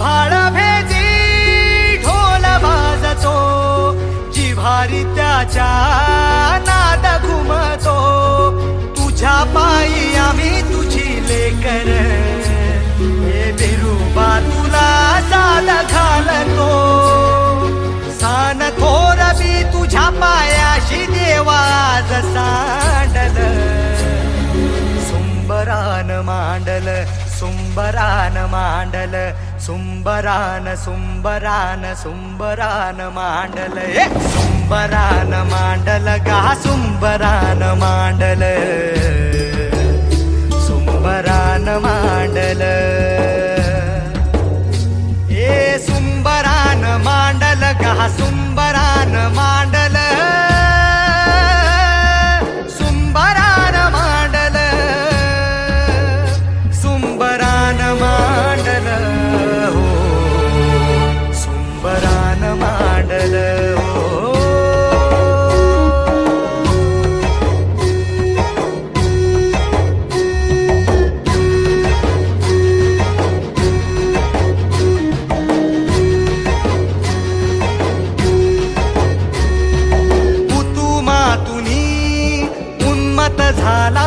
आभाळ भेदी ढोल वाजतो जिव्हारी त्याच्या नाद घुमतो. तुझ्या पायी आम्ही तुझी लेकर हे बिरुबा तुला साद घालतो. सान थोर मी तुझ्या पायाशी देवाज सांडल सुंबरान मांडल सुंबरान मांडल सुंबरान सुंबरान सुंबरान मांडल ए सुंबरान मांडल गा उन्मत झाला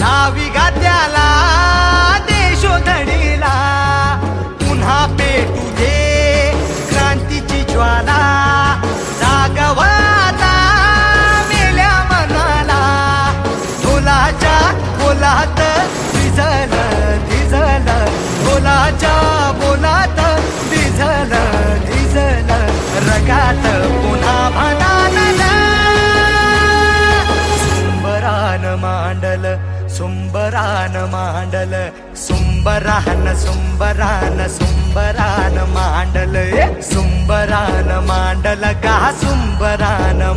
नावी गाद्याला देशोधडीला पुन्हा पेटू दे क्रांतीची ज्वाला जागवाता मेल्या मनाला. ढोलाच्या बोलात भिजल भिजल ढोलाच्या बोलात भिजल भिजल रगात सुंबरान मांडल सुंबरान सुंबरान सुंबरान मांडल ए, सुंबरान मांडल का सुंबरान मांडल